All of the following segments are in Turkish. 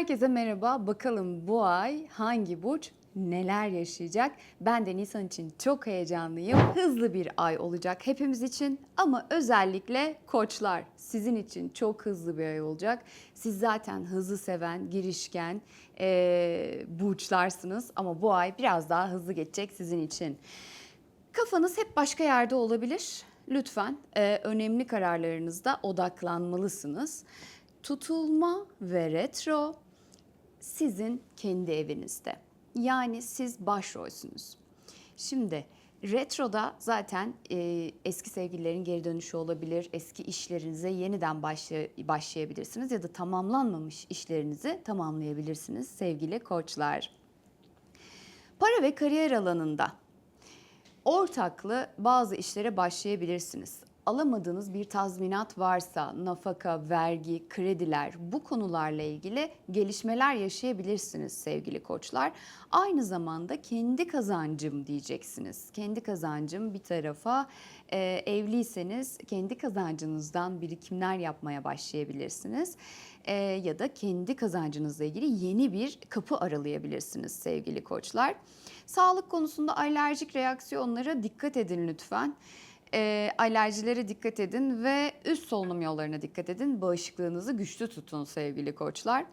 Herkese merhaba. Bakalım bu ay hangi burç neler yaşayacak? Ben de Nisan için çok heyecanlıyım. Hızlı bir ay olacak hepimiz için ama özellikle koçlar sizin için çok hızlı bir ay olacak. Siz zaten hızlı seven, girişken eee burçlarsınız ama bu ay biraz daha hızlı geçecek sizin için. Kafanız hep başka yerde olabilir. Lütfen e, önemli kararlarınızda odaklanmalısınız. Tutulma ve retro sizin kendi evinizde. Yani siz başrolsünüz. Şimdi retroda zaten e, eski sevgililerin geri dönüşü olabilir. Eski işlerinize yeniden başlay- başlayabilirsiniz ya da tamamlanmamış işlerinizi tamamlayabilirsiniz sevgili koçlar. Para ve kariyer alanında ortaklı bazı işlere başlayabilirsiniz. Alamadığınız bir tazminat varsa, nafaka, vergi, krediler bu konularla ilgili gelişmeler yaşayabilirsiniz sevgili koçlar. Aynı zamanda kendi kazancım diyeceksiniz. Kendi kazancım bir tarafa e, evliyseniz kendi kazancınızdan birikimler yapmaya başlayabilirsiniz. E, ya da kendi kazancınızla ilgili yeni bir kapı aralayabilirsiniz sevgili koçlar. Sağlık konusunda alerjik reaksiyonlara dikkat edin lütfen. E, alerjilere dikkat edin ve üst solunum yollarına dikkat edin. Bağışıklığınızı güçlü tutun sevgili koçlar.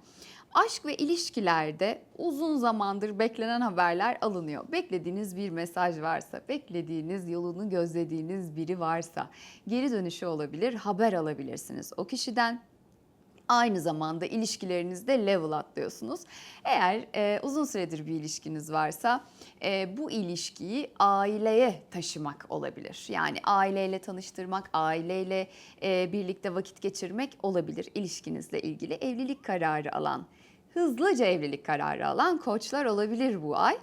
Aşk ve ilişkilerde uzun zamandır beklenen haberler alınıyor. Beklediğiniz bir mesaj varsa, beklediğiniz yolunu gözlediğiniz biri varsa geri dönüşü olabilir, haber alabilirsiniz o kişiden. Aynı zamanda ilişkilerinizde level atlıyorsunuz. Eğer e, uzun süredir bir ilişkiniz varsa e, bu ilişkiyi aileye taşımak olabilir. Yani aileyle tanıştırmak, aileyle e, birlikte vakit geçirmek olabilir ilişkinizle ilgili. Evlilik kararı alan, hızlıca evlilik kararı alan koçlar olabilir bu ay.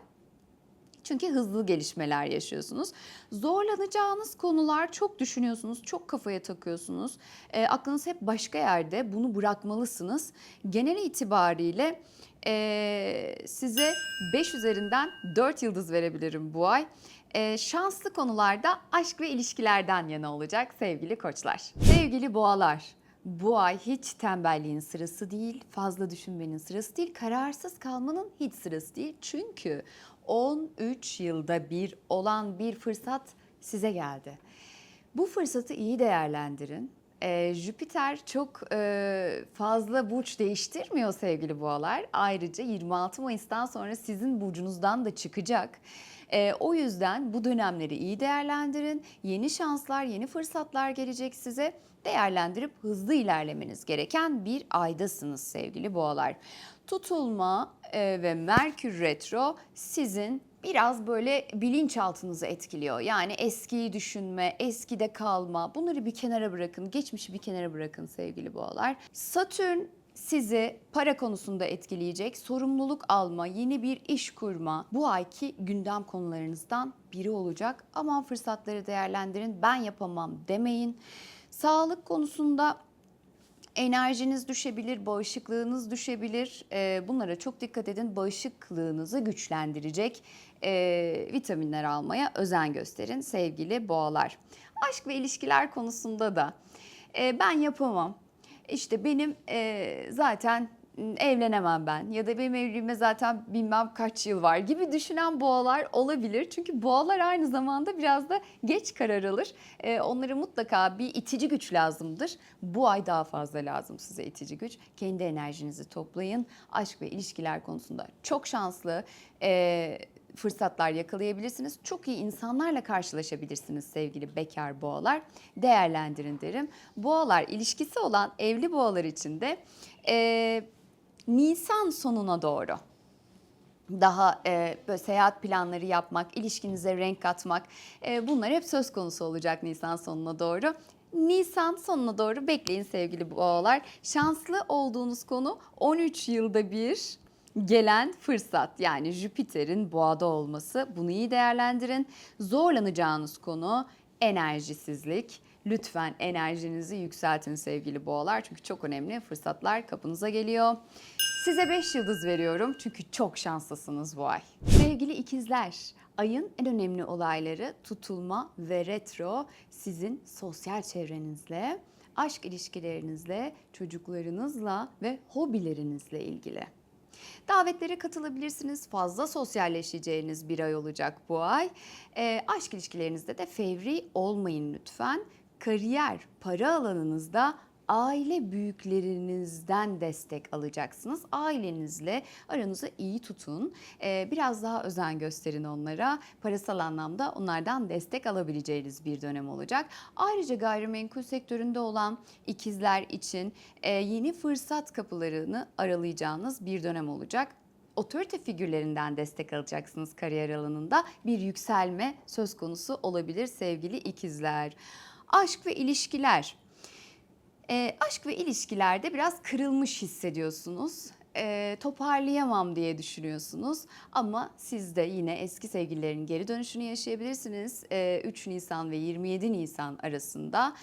Çünkü hızlı gelişmeler yaşıyorsunuz. Zorlanacağınız konular çok düşünüyorsunuz, çok kafaya takıyorsunuz. E, aklınız hep başka yerde, bunu bırakmalısınız. Genel itibariyle e, size 5 üzerinden 4 yıldız verebilirim bu ay. E, şanslı konularda aşk ve ilişkilerden yana olacak sevgili koçlar. Sevgili boğalar, bu ay hiç tembelliğin sırası değil, fazla düşünmenin sırası değil, kararsız kalmanın hiç sırası değil. Çünkü 13 yılda bir olan bir fırsat size geldi. Bu fırsatı iyi değerlendirin. Ee, Jüpiter çok e, fazla burç değiştirmiyor sevgili boğalar. Ayrıca 26 Mayıs'tan sonra sizin burcunuzdan da çıkacak. Ee, o yüzden bu dönemleri iyi değerlendirin. Yeni şanslar, yeni fırsatlar gelecek size. Değerlendirip hızlı ilerlemeniz gereken bir aydasınız sevgili boğalar. Tutulma e, ve Merkür Retro sizin biraz böyle bilinçaltınızı etkiliyor. Yani eskiyi düşünme, eskide kalma bunları bir kenara bırakın, geçmişi bir kenara bırakın sevgili boğalar. Satürn sizi para konusunda etkileyecek, sorumluluk alma, yeni bir iş kurma bu ayki gündem konularınızdan biri olacak. Aman fırsatları değerlendirin, ben yapamam demeyin. Sağlık konusunda enerjiniz düşebilir, bağışıklığınız düşebilir. Ee, bunlara çok dikkat edin. Bağışıklığınızı güçlendirecek e, vitaminler almaya özen gösterin sevgili boğalar. Aşk ve ilişkiler konusunda da e, ben yapamam. İşte benim e, zaten evlenemem ben ya da benim evliliğime zaten bilmem kaç yıl var gibi düşünen boğalar olabilir. Çünkü boğalar aynı zamanda biraz da geç karar alır. Ee, onlara mutlaka bir itici güç lazımdır. Bu ay daha fazla lazım size itici güç. Kendi enerjinizi toplayın. Aşk ve ilişkiler konusunda çok şanslı. Ee, fırsatlar yakalayabilirsiniz. Çok iyi insanlarla karşılaşabilirsiniz sevgili bekar boğalar. Değerlendirin derim. Boğalar ilişkisi olan evli boğalar için de e, Nisan sonuna doğru daha e, böyle seyahat planları yapmak, ilişkinize renk katmak e, bunlar hep söz konusu olacak Nisan sonuna doğru. Nisan sonuna doğru bekleyin sevgili boğalar. Şanslı olduğunuz konu 13 yılda bir gelen fırsat yani Jüpiter'in boğada olması bunu iyi değerlendirin. Zorlanacağınız konu enerjisizlik. Lütfen enerjinizi yükseltin sevgili boğalar çünkü çok önemli fırsatlar kapınıza geliyor. Size 5 yıldız veriyorum çünkü çok şanslısınız bu ay. Sevgili ikizler, ayın en önemli olayları tutulma ve retro sizin sosyal çevrenizle aşk ilişkilerinizle, çocuklarınızla ve hobilerinizle ilgili. Davetlere katılabilirsiniz. Fazla sosyalleşeceğiniz bir ay olacak bu ay. Ee, aşk ilişkilerinizde de fevri olmayın lütfen. Kariyer, para alanınızda aile büyüklerinizden destek alacaksınız. Ailenizle aranızı iyi tutun. Ee, biraz daha özen gösterin onlara. Parasal anlamda onlardan destek alabileceğiniz bir dönem olacak. Ayrıca gayrimenkul sektöründe olan ikizler için e, yeni fırsat kapılarını aralayacağınız bir dönem olacak otorite figürlerinden destek alacaksınız kariyer alanında. Bir yükselme söz konusu olabilir sevgili ikizler. Aşk ve ilişkiler. E, aşk ve ilişkilerde biraz kırılmış hissediyorsunuz. E, toparlayamam diye düşünüyorsunuz ama siz de yine eski sevgililerin geri dönüşünü yaşayabilirsiniz. E, 3 Nisan ve 27 Nisan arasında.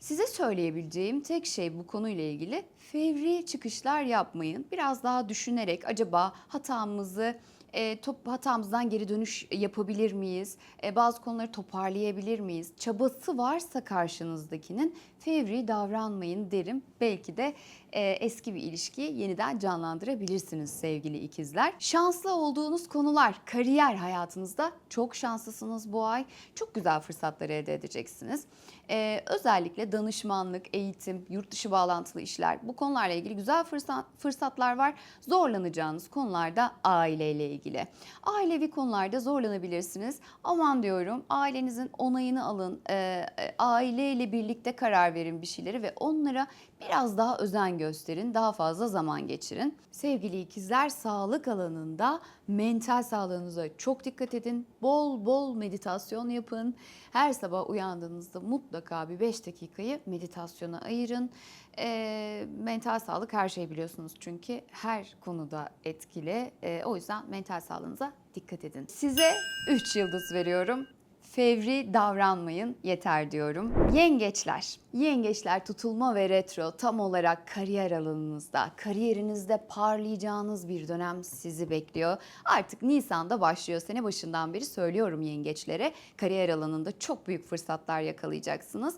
Size söyleyebileceğim tek şey bu konuyla ilgili fevri çıkışlar yapmayın. Biraz daha düşünerek acaba hatamızı e, top, hatamızdan geri dönüş yapabilir miyiz? E, bazı konuları toparlayabilir miyiz? Çabası varsa karşınızdakinin fevri davranmayın derim. Belki de e, eski bir ilişkiyi yeniden canlandırabilirsiniz sevgili ikizler. Şanslı olduğunuz konular kariyer hayatınızda çok şanslısınız bu ay. Çok güzel fırsatlar elde edeceksiniz. E, özellikle danışmanlık, eğitim, yurt dışı bağlantılı işler bu konularla ilgili güzel fırsat, fırsatlar var. Zorlanacağınız konularda aileyle ilgili. Ailevi konularda zorlanabilirsiniz. Aman diyorum ailenizin onayını alın. E, e, aileyle birlikte karar verin bir şeyleri ve onlara biraz daha özen gösterin. Daha fazla zaman geçirin. Sevgili ikizler sağlık alanında mental sağlığınıza çok dikkat edin. Bol bol meditasyon yapın. Her sabah uyandığınızda mutlaka bir 5 dakikayı meditasyona ayırın. E, mental sağlık her şey biliyorsunuz çünkü her konuda etkili. E, o yüzden mental sağlığınıza dikkat edin. Size 3 yıldız veriyorum fevri davranmayın yeter diyorum. Yengeçler. Yengeçler tutulma ve retro tam olarak kariyer alanınızda, kariyerinizde parlayacağınız bir dönem sizi bekliyor. Artık Nisan'da başlıyor. Sene başından beri söylüyorum yengeçlere. Kariyer alanında çok büyük fırsatlar yakalayacaksınız.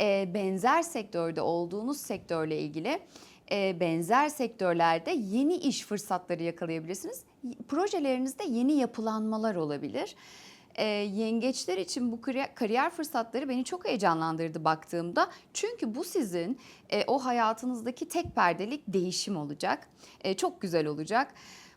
Ee, benzer sektörde olduğunuz sektörle ilgili e, benzer sektörlerde yeni iş fırsatları yakalayabilirsiniz. Projelerinizde yeni yapılanmalar olabilir e, yengeçler için bu kariyer, fırsatları beni çok heyecanlandırdı baktığımda. Çünkü bu sizin e, o hayatınızdaki tek perdelik değişim olacak. E, çok güzel olacak.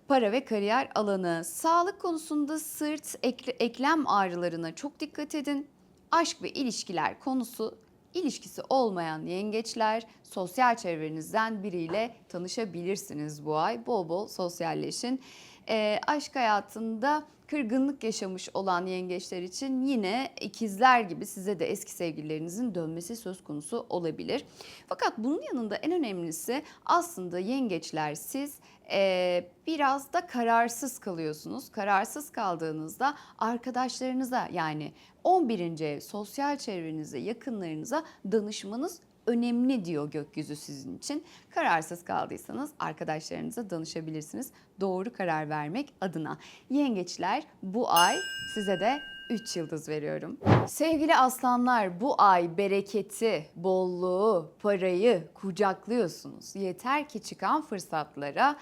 Para ve kariyer alanı, sağlık konusunda sırt, ekle, eklem ağrılarına çok dikkat edin. Aşk ve ilişkiler konusu ilişkisi olmayan yengeçler sosyal çevrenizden biriyle tanışabilirsiniz bu ay. Bol bol sosyalleşin. E, aşk hayatında kırgınlık yaşamış olan yengeçler için yine ikizler gibi size de eski sevgililerinizin dönmesi söz konusu olabilir. Fakat bunun yanında en önemlisi aslında yengeçler siz e, biraz da kararsız kalıyorsunuz. Kararsız kaldığınızda arkadaşlarınıza yani 11. ev sosyal çevrenize, yakınlarınıza danışmanız önemli diyor gökyüzü sizin için. Kararsız kaldıysanız arkadaşlarınıza danışabilirsiniz. Doğru karar vermek adına. Yengeçler bu ay size de 3 yıldız veriyorum. Sevgili aslanlar bu ay bereketi, bolluğu, parayı kucaklıyorsunuz. Yeter ki çıkan fırsatlara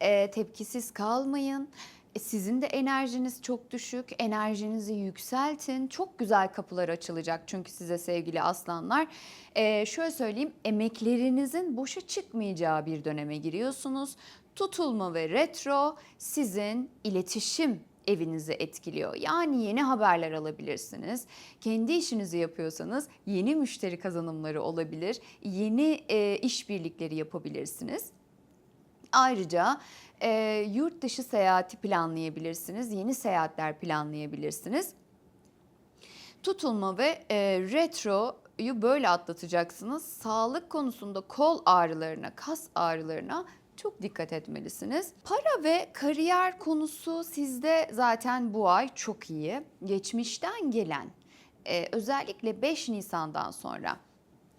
e, tepkisiz kalmayın. E, Sizin de enerjiniz çok düşük. Enerjinizi yükseltin. Çok güzel kapılar açılacak çünkü size sevgili aslanlar. Ee, şöyle söyleyeyim emeklerinizin boşa çıkmayacağı bir döneme giriyorsunuz. Tutulma ve retro sizin iletişim evinizi etkiliyor. Yani yeni haberler alabilirsiniz. Kendi işinizi yapıyorsanız yeni müşteri kazanımları olabilir. Yeni e, işbirlikleri yapabilirsiniz. Ayrıca e, yurt dışı seyahati planlayabilirsiniz, yeni seyahatler planlayabilirsiniz. Tutulma ve e, retroyu böyle atlatacaksınız. Sağlık konusunda kol ağrılarına, kas ağrılarına çok dikkat etmelisiniz. Para ve kariyer konusu sizde zaten bu ay çok iyi. Geçmişten gelen e, özellikle 5 Nisan'dan sonra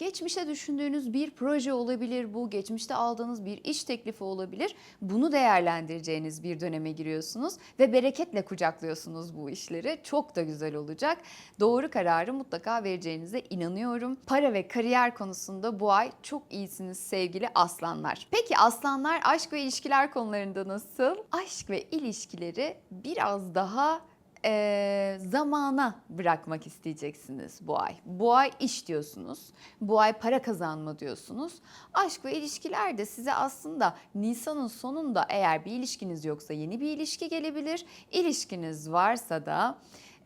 Geçmişte düşündüğünüz bir proje olabilir bu, geçmişte aldığınız bir iş teklifi olabilir. Bunu değerlendireceğiniz bir döneme giriyorsunuz ve bereketle kucaklıyorsunuz bu işleri. Çok da güzel olacak. Doğru kararı mutlaka vereceğinize inanıyorum. Para ve kariyer konusunda bu ay çok iyisiniz sevgili aslanlar. Peki aslanlar aşk ve ilişkiler konularında nasıl? Aşk ve ilişkileri biraz daha e, zamana bırakmak isteyeceksiniz bu ay. Bu ay iş diyorsunuz. Bu ay para kazanma diyorsunuz. Aşk ve ilişkiler de size aslında Nisan'ın sonunda eğer bir ilişkiniz yoksa yeni bir ilişki gelebilir. İlişkiniz varsa da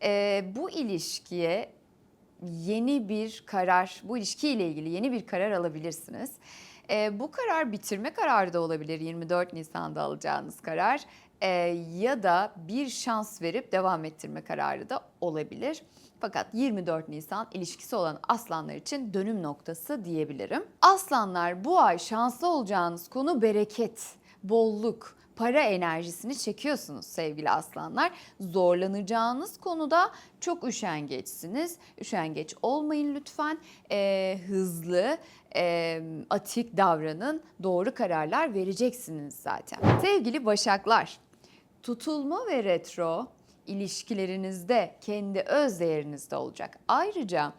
e, bu ilişkiye yeni bir karar, bu ilişkiyle ilgili yeni bir karar alabilirsiniz. E, bu karar bitirme kararı da olabilir 24 Nisan'da alacağınız karar E, ya da bir şans verip devam ettirme kararı da olabilir. Fakat 24 Nisan ilişkisi olan aslanlar için dönüm noktası diyebilirim. Aslanlar bu ay şanslı olacağınız konu bereket, bolluk, para enerjisini çekiyorsunuz sevgili aslanlar. Zorlanacağınız konuda çok üşengeçsiniz. Üşengeç olmayın lütfen. Ee, hızlı, e, atik davranın. Doğru kararlar vereceksiniz zaten. Sevgili başaklar, tutulma ve retro ilişkilerinizde kendi öz değerinizde olacak. Ayrıca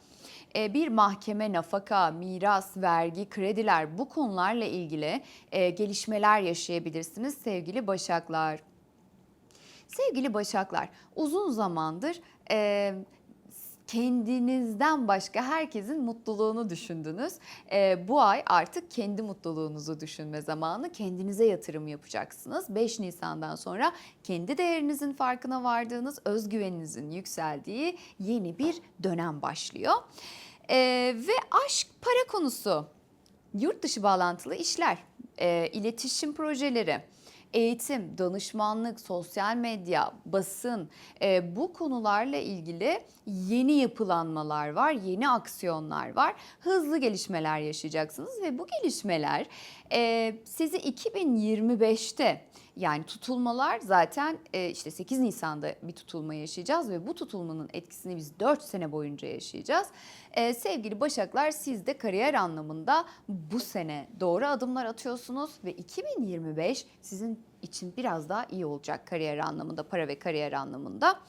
e, bir mahkeme, nafaka, miras, vergi, krediler bu konularla ilgili e, gelişmeler yaşayabilirsiniz sevgili başaklar. Sevgili başaklar, uzun zamandır e, kendinizden başka herkesin mutluluğunu düşündünüz. Ee, bu ay artık kendi mutluluğunuzu düşünme zamanı. Kendinize yatırım yapacaksınız. 5 Nisan'dan sonra kendi değerinizin farkına vardığınız, özgüveninizin yükseldiği yeni bir dönem başlıyor. Ee, ve aşk para konusu, yurt dışı bağlantılı işler, e, iletişim projeleri eğitim, danışmanlık, sosyal medya, basın e, bu konularla ilgili yeni yapılanmalar var, yeni aksiyonlar var. Hızlı gelişmeler yaşayacaksınız ve bu gelişmeler e, sizi 2025'te yani tutulmalar zaten e, işte 8 Nisan'da bir tutulma yaşayacağız ve bu tutulmanın etkisini biz 4 sene boyunca yaşayacağız. E, sevgili Başaklar siz de kariyer anlamında bu sene doğru adımlar atıyorsunuz ve 2025 sizin için biraz daha iyi olacak kariyer anlamında, para ve kariyer anlamında.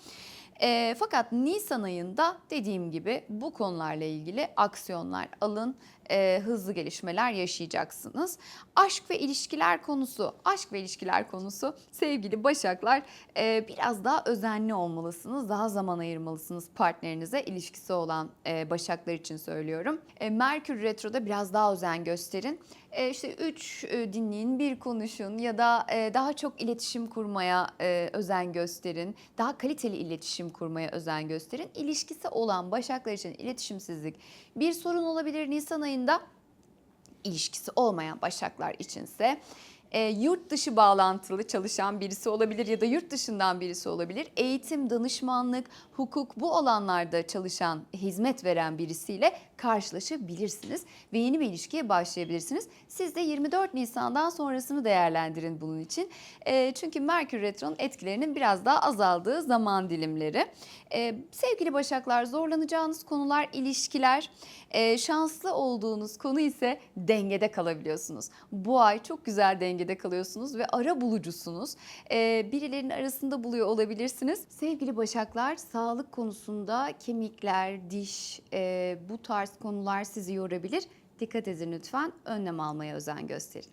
E, fakat Nisan ayında dediğim gibi bu konularla ilgili aksiyonlar alın, e, hızlı gelişmeler yaşayacaksınız. Aşk ve ilişkiler konusu, aşk ve ilişkiler konusu sevgili Başaklar e, biraz daha özenli olmalısınız, daha zaman ayırmalısınız partnerinize ilişkisi olan e, Başaklar için söylüyorum. E, Merkür Retro'da biraz daha özen gösterin. E, işte üç e, dinleyin, bir konuşun ya da e, daha çok iletişim kurmaya e, özen gösterin. Daha kaliteli iletişim kurmaya özen gösterin. İlişkisi olan Başaklar için iletişimsizlik bir sorun olabilir Nisan ayında. İlişkisi olmayan Başaklar içinse e, yurt dışı bağlantılı çalışan birisi olabilir ya da yurt dışından birisi olabilir. Eğitim, danışmanlık, hukuk bu alanlarda çalışan, hizmet veren birisiyle karşılaşabilirsiniz ve yeni bir ilişkiye başlayabilirsiniz. Siz de 24 Nisan'dan sonrasını değerlendirin bunun için. E, çünkü Merkür Retro'nun etkilerinin biraz daha azaldığı zaman dilimleri. E, sevgili Başaklar zorlanacağınız konular ilişkiler, e, şanslı olduğunuz konu ise dengede kalabiliyorsunuz. Bu ay çok güzel dengede kalıyorsunuz ve ara bulucusunuz. E, birilerinin arasında buluyor olabilirsiniz. Sevgili Başaklar sağlık konusunda kemikler, diş e, bu tarz konular sizi yorabilir. Dikkat edin lütfen önlem almaya özen gösterin.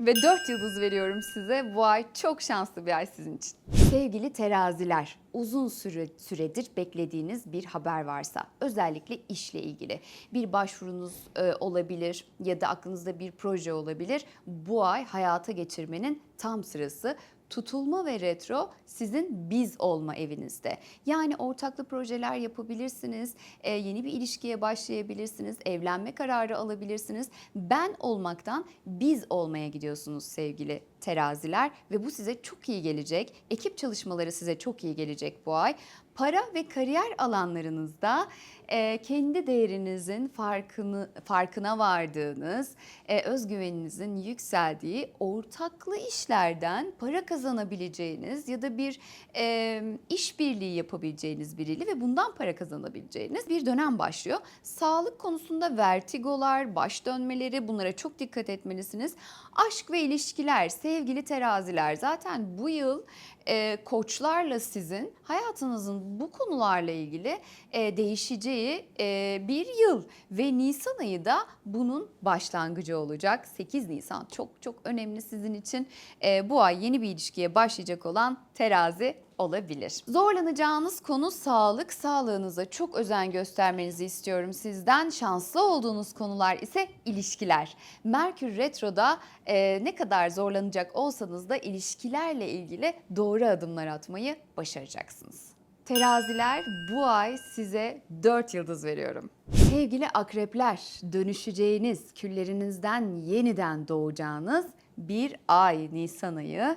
Ve 4 yıldız veriyorum size. Bu ay çok şanslı bir ay sizin için. Sevgili teraziler, uzun süre, süredir beklediğiniz bir haber varsa, özellikle işle ilgili bir başvurunuz e, olabilir ya da aklınızda bir proje olabilir. Bu ay hayata geçirmenin tam sırası tutulma ve retro sizin biz olma evinizde. Yani ortaklı projeler yapabilirsiniz, e, yeni bir ilişkiye başlayabilirsiniz, evlenme kararı alabilirsiniz. Ben olmaktan biz olmaya gidiyorsunuz sevgili teraziler ve bu size çok iyi gelecek. Ekip çalışmaları size çok iyi gelecek bu ay. Para ve kariyer alanlarınızda e, kendi değerinizin farkını farkına vardığınız, e, özgüveninizin yükseldiği ortaklı işlerden para kazanabileceğiniz ya da bir e, işbirliği yapabileceğiniz biriyle ve bundan para kazanabileceğiniz bir dönem başlıyor. Sağlık konusunda vertigolar, baş dönmeleri bunlara çok dikkat etmelisiniz. Aşk ve ilişkiler, sevgili teraziler. Zaten bu yıl e, koçlarla sizin hayatınızın bu konularla ilgili e, değişeceği e, bir yıl ve Nisan ayı da bunun başlangıcı olacak. 8 Nisan çok çok önemli sizin için. E, bu ay yeni bir ilişkiye başlayacak olan terazi olabilir. Zorlanacağınız konu sağlık. Sağlığınıza çok özen göstermenizi istiyorum sizden. Şanslı olduğunuz konular ise ilişkiler. Merkür Retro'da e, ne kadar zorlanacak olsanız da ilişkilerle ilgili doğru adımlar atmayı başaracaksınız. Teraziler bu ay size 4 yıldız veriyorum. Sevgili akrepler, dönüşeceğiniz, küllerinizden yeniden doğacağınız bir ay Nisan ayı.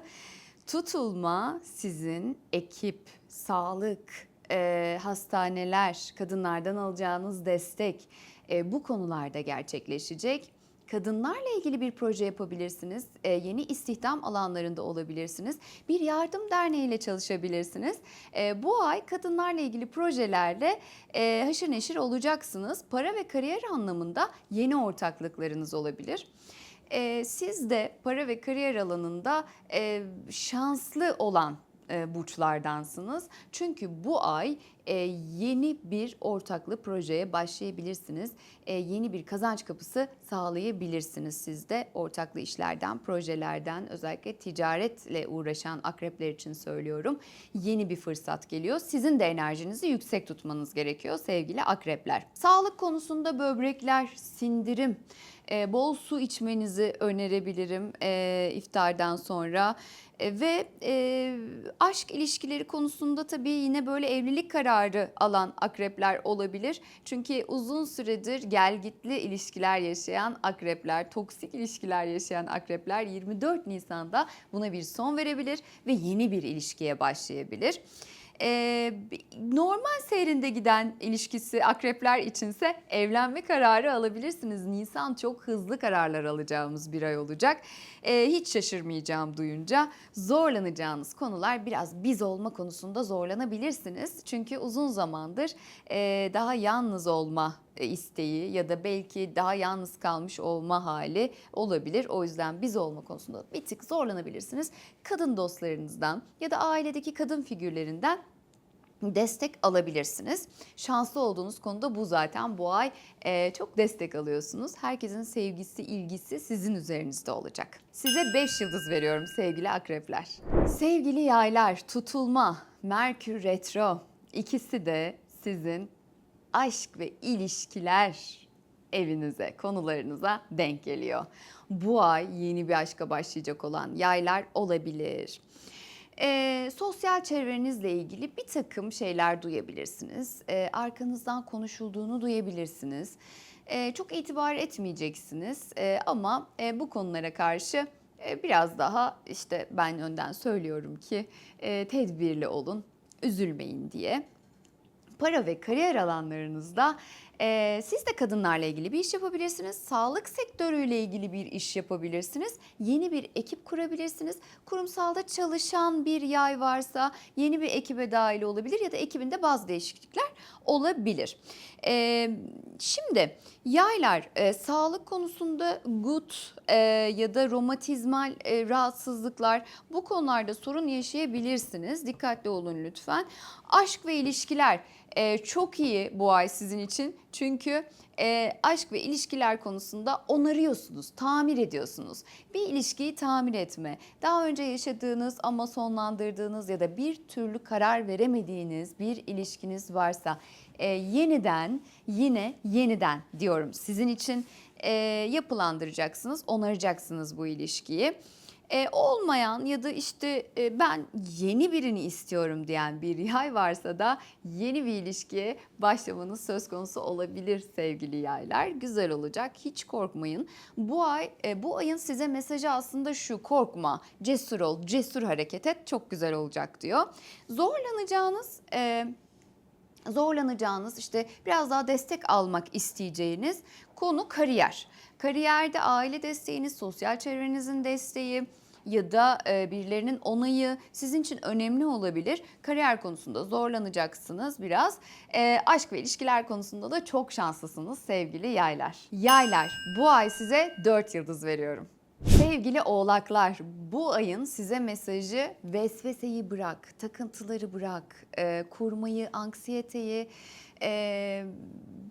Tutulma sizin ekip, sağlık, e, hastaneler, kadınlardan alacağınız destek e, bu konularda gerçekleşecek. Kadınlarla ilgili bir proje yapabilirsiniz. E, yeni istihdam alanlarında olabilirsiniz. Bir yardım derneğiyle çalışabilirsiniz. E, bu ay kadınlarla ilgili projelerle e, haşır neşir olacaksınız. Para ve kariyer anlamında yeni ortaklıklarınız olabilir. E, siz de para ve kariyer alanında e, şanslı olan burçlardansınız. Çünkü bu ay e, yeni bir ortaklı projeye başlayabilirsiniz. E, yeni bir kazanç kapısı sağlayabilirsiniz siz de ortaklı işlerden, projelerden özellikle ticaretle uğraşan akrepler için söylüyorum. Yeni bir fırsat geliyor. Sizin de enerjinizi yüksek tutmanız gerekiyor sevgili akrepler. Sağlık konusunda böbrekler, sindirim, e, bol su içmenizi önerebilirim e, iftardan sonra. E, ve e, aşk ilişkileri konusunda tabii yine böyle evlilik kararı alan akrepler olabilir. Çünkü uzun süredir gelgitli ilişkiler yaşayan akrepler, toksik ilişkiler yaşayan akrepler 24 Nisan'da buna bir son verebilir ve yeni bir ilişkiye başlayabilir. Ee, normal seyrinde giden ilişkisi akrepler içinse evlenme kararı alabilirsiniz. Nisan çok hızlı kararlar alacağımız bir ay olacak. Ee, hiç şaşırmayacağım duyunca. Zorlanacağınız konular biraz biz olma konusunda zorlanabilirsiniz. Çünkü uzun zamandır e, daha yalnız olma isteği ya da belki daha yalnız kalmış olma hali olabilir. O yüzden biz olma konusunda bir tık zorlanabilirsiniz. Kadın dostlarınızdan ya da ailedeki kadın figürlerinden destek alabilirsiniz. Şanslı olduğunuz konuda bu zaten bu ay e, çok destek alıyorsunuz. Herkesin sevgisi, ilgisi sizin üzerinizde olacak. Size 5 yıldız veriyorum sevgili akrepler. Sevgili yaylar, tutulma, Merkür Retro ikisi de sizin aşk ve ilişkiler evinize, konularınıza denk geliyor. Bu ay yeni bir aşka başlayacak olan yaylar olabilir. Ee, sosyal çevrenizle ilgili bir takım şeyler duyabilirsiniz. Ee, arkanızdan konuşulduğunu duyabilirsiniz. Ee, çok itibar etmeyeceksiniz Ee, ama e, bu konulara karşı e, biraz daha işte ben önden söylüyorum ki e, tedbirli olun, üzülmeyin diye para ve kariyer alanlarınızda e, siz de kadınlarla ilgili bir iş yapabilirsiniz. Sağlık sektörüyle ilgili bir iş yapabilirsiniz. Yeni bir ekip kurabilirsiniz. Kurumsalda çalışan bir yay varsa yeni bir ekibe dahil olabilir ya da ekibinde bazı değişiklikler olabilir. E, şimdi yaylar e, sağlık konusunda gut e, ya da romatizmal e, rahatsızlıklar bu konularda sorun yaşayabilirsiniz. Dikkatli olun lütfen. Aşk ve ilişkiler e, çok iyi bu ay sizin için. Çünkü e, aşk ve ilişkiler konusunda onarıyorsunuz, tamir ediyorsunuz. Bir ilişkiyi tamir etme, daha önce yaşadığınız ama sonlandırdığınız ya da bir türlü karar veremediğiniz bir ilişkiniz varsa e, yeniden, yine yeniden diyorum sizin için e, yapılandıracaksınız, onaracaksınız bu ilişkiyi. E, olmayan ya da işte e, ben yeni birini istiyorum diyen bir yay varsa da yeni bir ilişkiye başlamanız söz konusu olabilir sevgili yaylar. Güzel olacak. Hiç korkmayın. Bu ay e, bu ayın size mesajı aslında şu korkma, cesur ol, cesur hareket et çok güzel olacak diyor. Zorlanacağınız e, zorlanacağınız işte biraz daha destek almak isteyeceğiniz konu kariyer. Kariyerde aile desteğiniz, sosyal çevrenizin desteği ya da e, birilerinin onayı sizin için önemli olabilir. Kariyer konusunda zorlanacaksınız biraz. E, aşk ve ilişkiler konusunda da çok şanslısınız sevgili yaylar. Yaylar bu ay size 4 yıldız veriyorum. Sevgili oğlaklar, bu ayın size mesajı vesveseyi bırak, takıntıları bırak, e, kurmayı, anksiyeteyi e,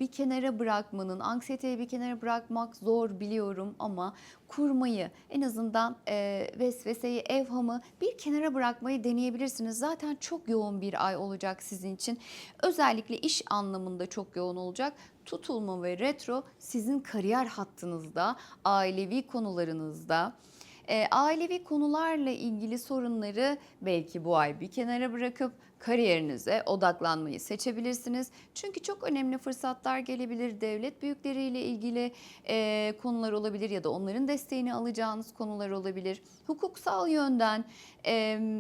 bir kenara bırakmanın, anksiyeteyi bir kenara bırakmak zor biliyorum ama kurmayı, en azından e, vesveseyi, evhamı bir kenara bırakmayı deneyebilirsiniz. Zaten çok yoğun bir ay olacak sizin için. Özellikle iş anlamında çok yoğun olacak. Tutulma ve retro sizin kariyer hattınızda, ailevi konularınızda, e, ailevi konularla ilgili sorunları belki bu ay bir kenara bırakıp kariyerinize odaklanmayı seçebilirsiniz. Çünkü çok önemli fırsatlar gelebilir. Devlet büyükleriyle ilgili e, konular olabilir ya da onların desteğini alacağınız konular olabilir. Hukuksal yönden e,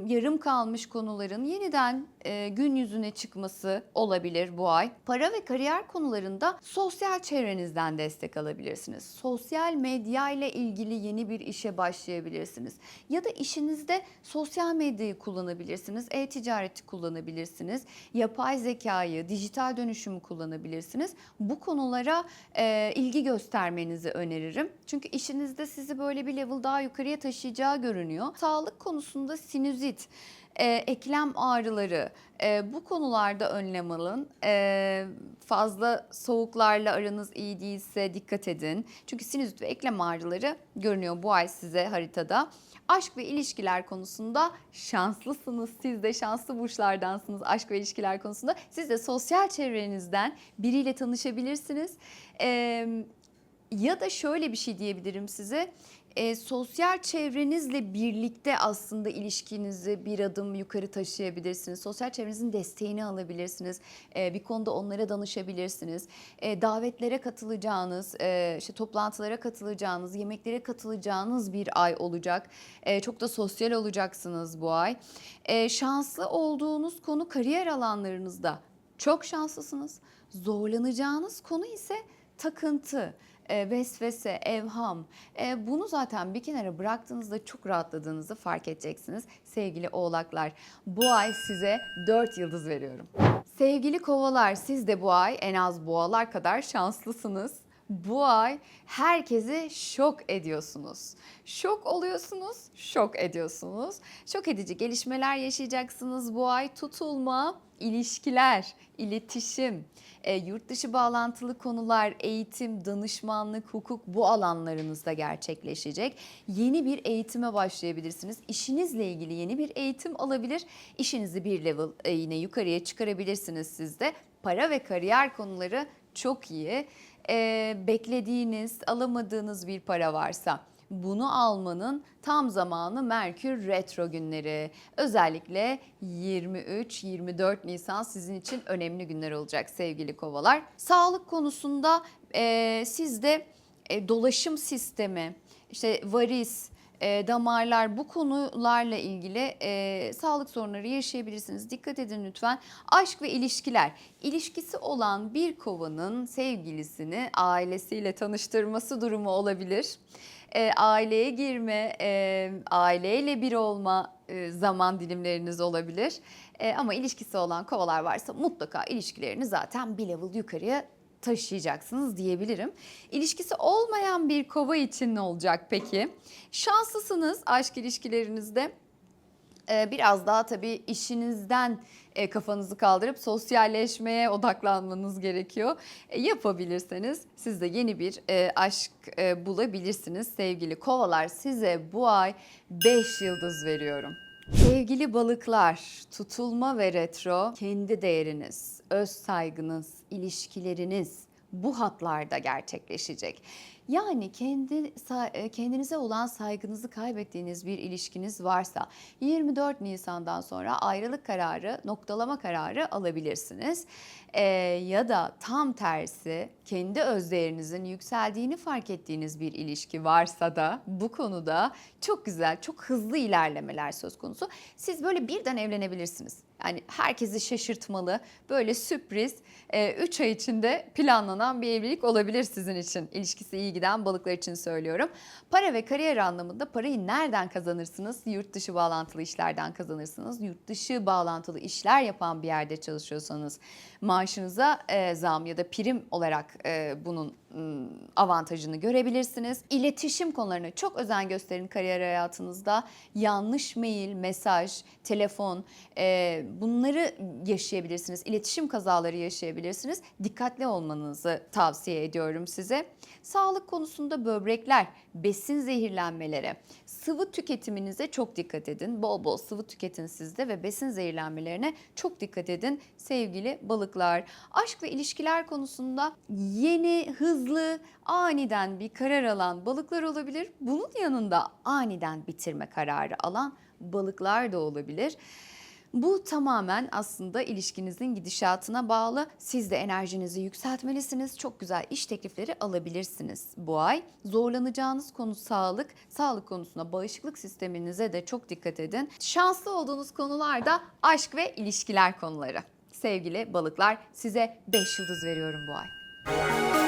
yarım kalmış konuların yeniden e, gün yüzüne çıkması olabilir bu ay. Para ve kariyer konularında sosyal çevrenizden destek alabilirsiniz. Sosyal medya ile ilgili yeni bir işe başlayabilirsiniz. Ya da işinizde sosyal medyayı kullanabilirsiniz. E-ticareti kullanabilirsiniz. Yapay zekayı, dijital dönüşümü kullanabilirsiniz. Bu konulara e, ilgi göstermenizi öneririm. Çünkü işinizde sizi böyle bir level daha yukarıya taşıyacağı görünüyor. Sağlık konusunda sinüzit, e, eklem ağrıları e, bu konularda önlem alın. E, fazla soğuklarla aranız iyi değilse dikkat edin. Çünkü sinüzit ve eklem ağrıları görünüyor bu ay size haritada. Aşk ve ilişkiler konusunda şanslısınız. Siz de şanslı burçlardansınız aşk ve ilişkiler konusunda. Siz de sosyal çevrenizden biriyle tanışabilirsiniz. Ee, ya da şöyle bir şey diyebilirim size. E, sosyal çevrenizle birlikte aslında ilişkinizi bir adım yukarı taşıyabilirsiniz. Sosyal çevrenizin desteğini alabilirsiniz. E, bir konuda onlara danışabilirsiniz. E, davetlere katılacağınız, e, işte toplantılara katılacağınız, yemeklere katılacağınız bir ay olacak. E, çok da sosyal olacaksınız bu ay. E, şanslı olduğunuz konu kariyer alanlarınızda çok şanslısınız. Zorlanacağınız konu ise takıntı e, vesvese, evham e, bunu zaten bir kenara bıraktığınızda çok rahatladığınızı fark edeceksiniz sevgili oğlaklar. Bu ay size 4 yıldız veriyorum. Sevgili kovalar siz de bu ay en az boğalar kadar şanslısınız. Bu ay herkesi şok ediyorsunuz. Şok oluyorsunuz, şok ediyorsunuz. Şok edici gelişmeler yaşayacaksınız bu ay. Tutulma, ilişkiler, iletişim, e, yurt dışı bağlantılı konular, eğitim, danışmanlık, hukuk bu alanlarınızda gerçekleşecek. Yeni bir eğitime başlayabilirsiniz. İşinizle ilgili yeni bir eğitim alabilir. İşinizi bir level e, yine yukarıya çıkarabilirsiniz siz de. Para ve kariyer konuları çok iyi. E, beklediğiniz, alamadığınız bir para varsa bunu almanın tam zamanı Merkür retro günleri. Özellikle 23-24 Nisan sizin için önemli günler olacak sevgili kovalar. Sağlık konusunda e, sizde e, dolaşım sistemi, işte varis, e, damarlar bu konularla ilgili e, sağlık sorunları yaşayabilirsiniz. Dikkat edin lütfen. Aşk ve ilişkiler. İlişkisi olan bir kovanın sevgilisini ailesiyle tanıştırması durumu olabilir. E, aileye girme, e, aileyle bir olma e, zaman dilimleriniz olabilir. E, ama ilişkisi olan kovalar varsa mutlaka ilişkilerini zaten bir level yukarıya taşıyacaksınız diyebilirim. İlişkisi olmayan bir kova için ne olacak peki? Şanslısınız aşk ilişkilerinizde. Ee, biraz daha tabii işinizden e, kafanızı kaldırıp sosyalleşmeye odaklanmanız gerekiyor. E, yapabilirseniz siz de yeni bir e, aşk e, bulabilirsiniz sevgili kovalar. Size bu ay 5 yıldız veriyorum. Sevgili balıklar, tutulma ve retro kendi değeriniz, öz saygınız, ilişkileriniz bu hatlarda gerçekleşecek. Yani kendi e, kendinize olan saygınızı kaybettiğiniz bir ilişkiniz varsa 24 Nisan'dan sonra ayrılık kararı, noktalama kararı alabilirsiniz. Ee, ya da tam tersi kendi özdeğerinizin yükseldiğini fark ettiğiniz bir ilişki varsa da bu konuda çok güzel, çok hızlı ilerlemeler söz konusu. Siz böyle birden evlenebilirsiniz. Yani herkesi şaşırtmalı, böyle sürpriz 3 ay içinde planlanan bir evlilik olabilir sizin için. İlişkisi iyi giden balıklar için söylüyorum. Para ve kariyer anlamında parayı nereden kazanırsınız? Yurt dışı bağlantılı işlerden kazanırsınız. Yurt dışı bağlantılı işler yapan bir yerde çalışıyorsanız maaşınıza e, zam ya da prim olarak e, bunun avantajını görebilirsiniz. İletişim konularına çok özen gösterin kariyer hayatınızda. Yanlış mail, mesaj, telefon e, bunları yaşayabilirsiniz. İletişim kazaları yaşayabilirsiniz. Dikkatli olmanızı tavsiye ediyorum size. Sağlık konusunda böbrekler, besin zehirlenmeleri, sıvı tüketiminize çok dikkat edin. Bol bol sıvı tüketin sizde ve besin zehirlenmelerine çok dikkat edin sevgili balıklar. Aşk ve ilişkiler konusunda yeni, hızlı, aniden bir karar alan balıklar olabilir. Bunun yanında aniden bitirme kararı alan balıklar da olabilir. Bu tamamen aslında ilişkinizin gidişatına bağlı. Siz de enerjinizi yükseltmelisiniz. Çok güzel iş teklifleri alabilirsiniz bu ay. Zorlanacağınız konu sağlık. Sağlık konusunda bağışıklık sisteminize de çok dikkat edin. Şanslı olduğunuz konular da aşk ve ilişkiler konuları. Sevgili balıklar size 5 yıldız veriyorum bu ay.